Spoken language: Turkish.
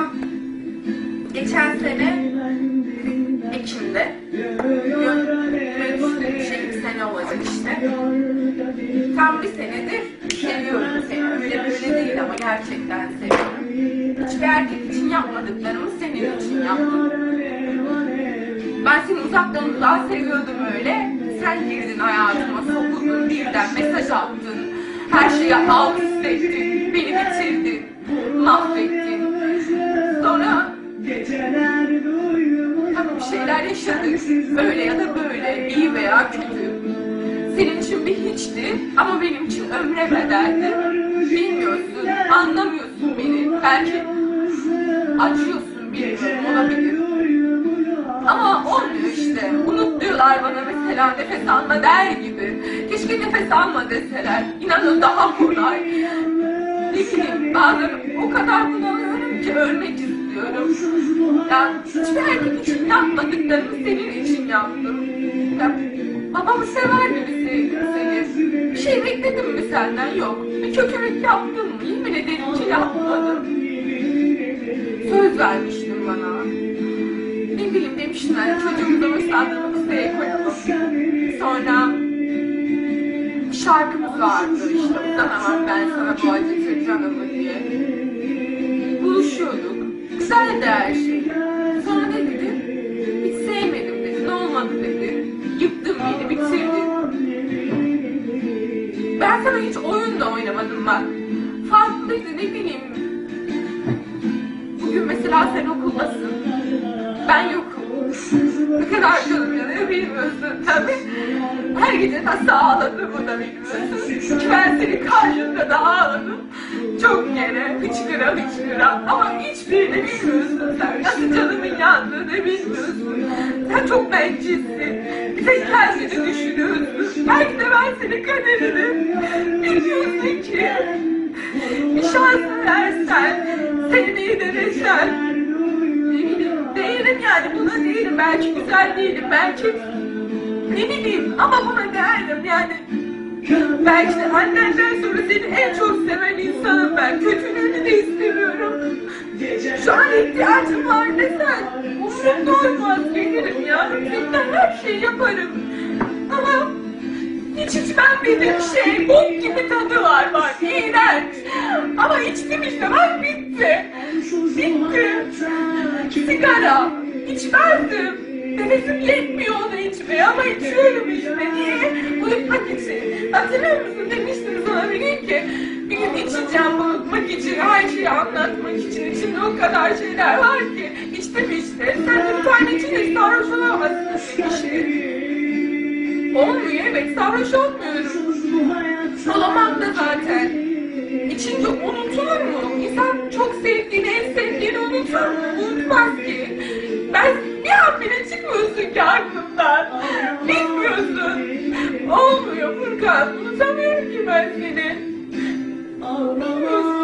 Tam geçen sene Ekim'de şey bir sene olacak işte. Tam bir senedir seviyorum seni. Öyle böyle değil ama gerçekten seviyorum. Hiçbir erkek için yapmadıklarımı senin için yaptım. Ben seni uzaktan uzağa seviyordum öyle. Sen girdin hayatıma, sokudun birden mesaj attın. Her şeyi alt üst ettin, beni bitirdin, mahvettin. Şeyler yaşadık. Öyle ya da böyle, iyi veya kötü. Senin için bir hiçti ama benim için ömre bedeldi. Bilmiyorsun, anlamıyorsun beni. Belki acıyorsun bilmiyorum olabilir. Ama olmuyor işte. Unut diyorlar bana mesela nefes alma der gibi. Keşke nefes alma deseler. İnanın daha kolay. Ne bileyim bazen o kadar bunalıyorum ki ölmek istiyorum. Ya hiçbir erkek için yapmadıklarımı senin için yaptım. Ya, babamı sever gibi sevdim seni. Bir şey bekledim mi senden? Yok. Bir kötülük yaptın mı? Yemin ederim ki yapmadım. Söz vermiştin bana. Ne bileyim demişler çocuğumuza mesajını kısaya koyalım. Sonra şarkımız vardı işte uzanamam ben sana bu acı Güzeldi her şey. Sonra ne dedi? Hiç sevmedim dedi. Ne olmadı dedi. Yıktın beni bitirdin. Ben sana hiç oyun da oynamadım bak. Farklıydı ne bileyim. Bugün mesela sen okuldasın. Ne kadar canım yanıyor bilmiyorsun tabii. Her gece nasıl ağladığımı da bilmiyorsun. Ki ben senin karşında da ağladım. Çok kere hıçkıra hıçkıra ama hiçbirini bilmiyorsun sen. Nasıl canımın yandığını bilmiyorsun. Sen çok bencilsin. Bir tek kendini düşünüyorsun. Belki de ben senin kaderini bilmiyorsun ki. Bir şans versen, denesen, ne bileyim, değilim yani buna değilim. Belki güzel değilim, belki ne bileyim ama buna değilim yani. Belki de annenden sonra seni en çok seven insanım ben. Kötülüğünü de istemiyorum. Şu an ihtiyacım var desen. Umurumda olmaz gelirim ya. Seninle her şeyi yaparım. Ama hiç içmem şey. Bok gibi tadı var İçmezdim. Nefesim yetmiyor onu içmeye ama içiyorum işte. Niye? Unutmak için. Hatırlıyor musun? Demiştim sana bir gün ki bir gün içeceğim unutmak için, her şeyi anlatmak için. İçinde o kadar şeyler var ki. İçtim işte. Sen de bir tane içinde sarhoş olamazsın demiştin. Olmuyor evet sarhoş olmuyorum. Olamam da zaten. İçince unutulur mu? İnsan çok sevdiğini, en sevdiğini unutur mu? Unutmaz ki. Furkan bile çıkmıyorsun ki aklımdan. Bilmiyorsun. Olmuyor Furkan. Unutamıyorum ki ben seni. Bilmiyorsun.